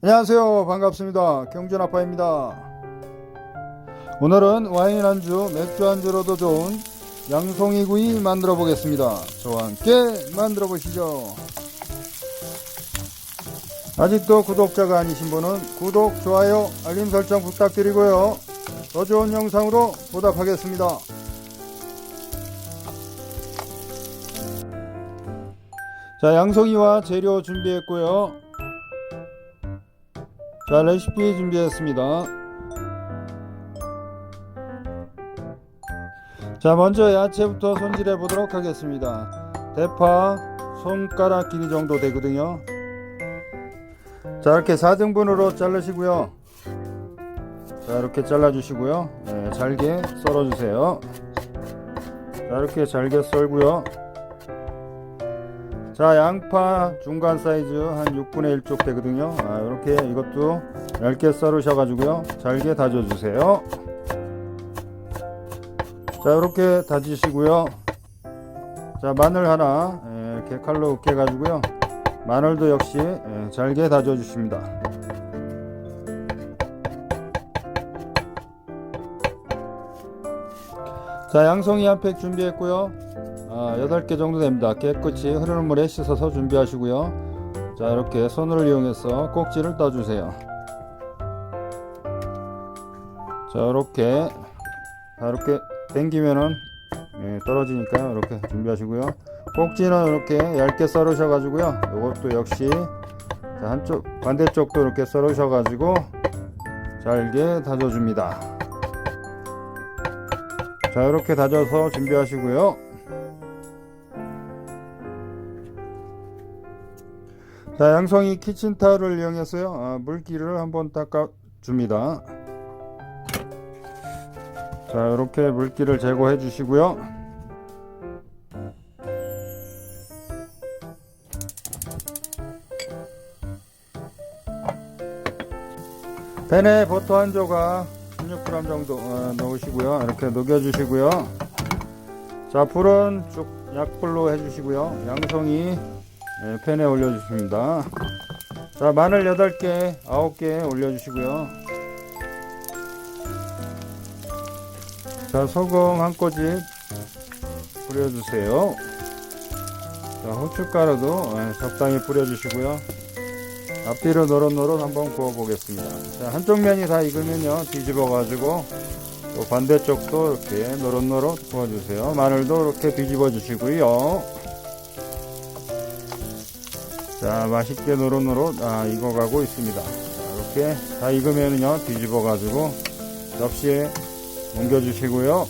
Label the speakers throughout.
Speaker 1: 안녕하세요. 반갑습니다. 경준 아빠입니다. 오늘은 와인 안주, 맥주 안주로도 좋은 양송이 구이 만들어 보겠습니다. 저와 함께 만들어 보시죠. 아직도 구독자가 아니신 분은 구독, 좋아요, 알림 설정 부탁드리고요. 더 좋은 영상으로 보답하겠습니다. 자, 양송이와 재료 준비했고요. 자, 레시피 준비했습니다. 자, 먼저 야채부터 손질해 보도록 하겠습니다. 대파 손가락 길이 정도 되거든요. 자, 이렇게 4등분으로 자르시고요. 자, 이렇게 잘라 주시고요. 네, 잘게 썰어 주세요. 자, 이렇게 잘게 썰고요. 자 양파 중간 사이즈 한 6분의 1쪽 되거든요. 아, 이렇게 이것도 얇게 썰으셔 가지고요. 잘게 다져 주세요. 자 이렇게 다지시고요. 자 마늘 하나 예, 이렇게 칼로 으깨 가지고요. 마늘도 역시 예, 잘게 다져 주십니다. 자 양송이 한 팩 준비했고요 아, 8개 정도 됩니다. 깨끗이 흐르는 물에 씻어서 준비하시고요. 자, 이렇게 손을 이용해서 꼭지를 따주세요. 자, 이렇게, 자, 이렇게 당기면은 예, 떨어지니까요. 이렇게 준비하시고요. 꼭지는 이렇게 얇게 썰으셔가지고요. 이것도 역시 자, 한쪽, 반대쪽도 이렇게 썰으셔가지고 잘게 다져줍니다. 자, 이렇게 다져서 준비하시고요. 자, 양송이 키친타올을 이용해서요. 아, 물기를 한번 닦아 줍니다. 자, 이렇게 물기를 제거해 주시고요. 팬에 버터 한 조각 16g 정도 어, 넣으시고요. 이렇게 녹여 주시고요. 자, 불은 쭉 약불로 해 주시고요. 양송이 네, 팬에 올려주십니다. 자, 마늘 8개, 9개 올려주시고요. 자, 소금 한 꼬집 뿌려주세요. 자, 후춧가루도 네, 적당히 뿌려주시고요. 앞뒤로 노릇노릇 한번 구워보겠습니다. 자, 한쪽 면이 다 익으면요, 뒤집어가지고 또 반대쪽도 이렇게 노릇노릇 구워주세요. 마늘도 이렇게 뒤집어 주시고요. 자 맛있게 노릇노릇 아, 익어가고 있습니다. 자, 이렇게 다 익으면요 뒤집어 가지고 접시에 옮겨 주시고요.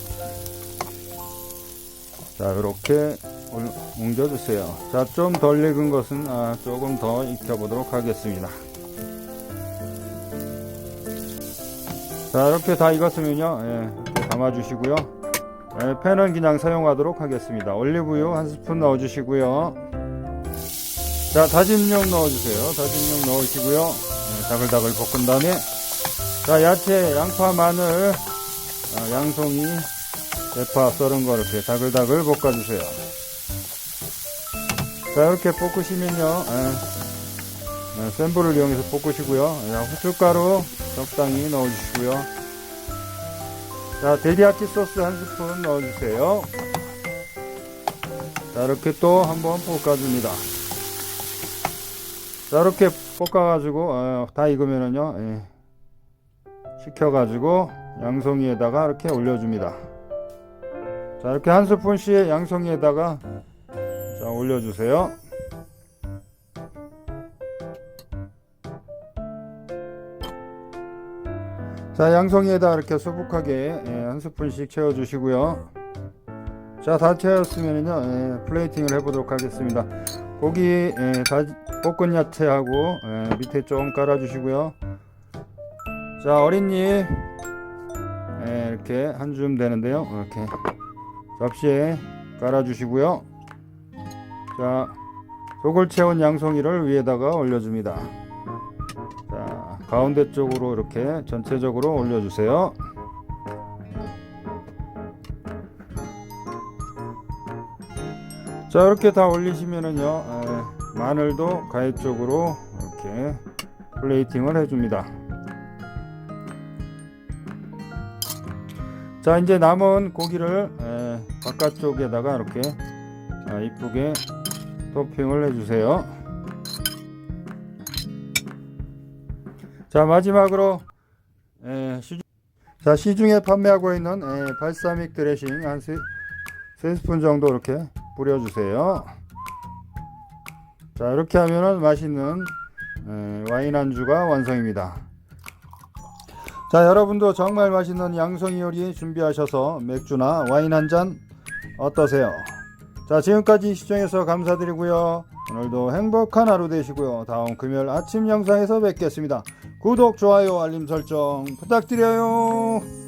Speaker 1: 자 이렇게 옮겨 주세요. 자 좀 덜 익은 것은 아, 조금 더 익혀 보도록 하겠습니다. 자 이렇게 다 익었으면요 예, 담아 주시고요. 예, 팬은 그냥 사용하도록 하겠습니다. 올리브유 한 스푼 넣어 주시고요 자, 다진 용 넣어주세요. 다진 용 넣으시고요. 네, 다글다글 볶은 다음에, 자, 야채, 양파, 마늘, 아, 양송이, 대파 썰은 거 이렇게 다글다글 볶아주세요. 자, 이렇게 볶으시면요, 에, 에, 센 불을 이용해서 볶으시고요. 자, 후춧가루 적당히 넣어주시고요. 자, 데리야끼 소스 한 스푼 넣어주세요. 자, 이렇게 또 한번 볶아줍니다. 자 이렇게 볶아가지고 어, 다 익으면은요 예. 식혀가지고 양송이에다가 이렇게 올려줍니다. 자 이렇게 한 스푼씩 양송이에다가 자 올려주세요. 자 양송이에다 이렇게 수북하게 예, 한 스푼씩 채워주시고요. 자 다 채웠으면요 예, 플레이팅을 해보도록 하겠습니다. 고기 예, 다 볶은 야채하고 예, 밑에 좀 깔아주시고요. 자 어린잎 예, 이렇게 한 줌 되는데요. 이렇게 접시에 깔아주시고요. 자 속을 채운 양송이를 위에다가 올려줍니다. 자 가운데 쪽으로 이렇게 전체적으로 올려주세요. 자 이렇게 다 올리시면은요 에, 마늘도 가해 쪽으로 이렇게 플레이팅을 해줍니다. 자 이제 남은 고기를 에, 바깥쪽에다가 이렇게 아, 이쁘게 토핑을 해주세요. 자 마지막으로 에, 시중, 자 시중에 판매하고 있는 에, 발사믹 드레싱 한 세, 세 스푼 정도 이렇게 뿌려주세요. 자 이렇게 하면은 맛있는 에, 와인 안주가 완성입니다. 자 여러분도 정말 맛있는 양송이 요리 준비하셔서 맥주나 와인 한 잔 어떠세요? 자 지금까지 시청해서 감사드리고요. 오늘도 행복한 하루 되시고요. 다음 금요일 아침 영상에서 뵙겠습니다. 구독, 좋아요, 알림 설정 부탁드려요.